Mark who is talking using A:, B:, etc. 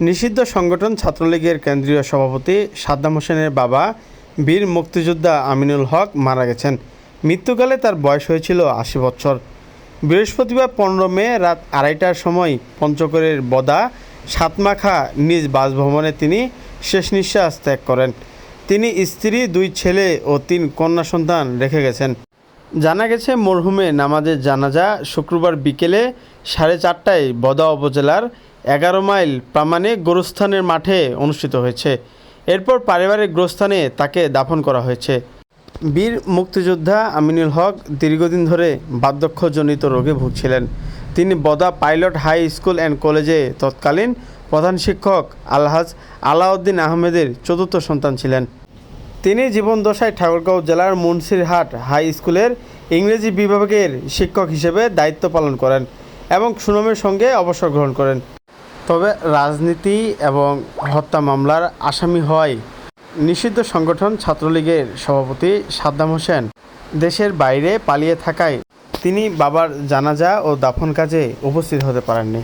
A: নিষিদ্ধ সংগঠন ছাত্রলীগের কেন্দ্রীয় সভাপতি সাদ্দাম হোসেনের বাবা বীর মুক্তিযোদ্ধা আমিনুল হক মারা গেছেন। মৃত্যুকালে তার বয়স হয়েছিল আশি বছর। বৃহস্পতিবার পনেরো মে রাত আড়াইটার সময় পঞ্চকরের বদা সাতমাখা নিজ বাসভবনে তিনি শেষ নিঃশ্বাস ত্যাগ করেন। তিনি স্ত্রী, দুই ছেলে ও তিন কন্যা সন্তান রেখে গেছেন। জানা গেছে, মরহুমে নামাজের জানাজা শুক্রবার বিকেলে সাড়ে চারটায় বদা উপজেলার এগারো মাইল প্রামাণিক গোরস্থানের মাঠে অনুষ্ঠিত হয়েছে। এরপর পারিবারিক গোরস্থানে তাকে দাফন করা হয়েছে। বীর মুক্তিযোদ্ধা আমিনুল হক দীর্ঘদিন ধরে বার্ধক্যজনিত রোগে ভুগছিলেন। তিনি Boda pilot high school and কলেজে তৎকালীন প্রধান শিক্ষক আলহাজ আলাউদ্দিন আহমেদের চতুর্থ সন্তান ছিলেন। তিনি জীবনদশায় ঠাকুরগাঁও জেলার মুন্সিরহাট হাই স্কুলের ইংরেজি বিভাগের শিক্ষক হিসেবে দায়িত্ব পালন করেন এবং সুনামের সঙ্গে অবসর গ্রহণ করেন। তবে রাজনীতি এবং হত্যা মামলার আসামি হওয়ায় নিষিদ্ধ সংগঠন ছাত্রলীগের সভাপতি সাদ্দাম হোসেন দেশের বাইরে পালিয়ে থাকায় তিনি বাবার জানাজা ও দাফন কাজে উপস্থিত হতে পারেননি।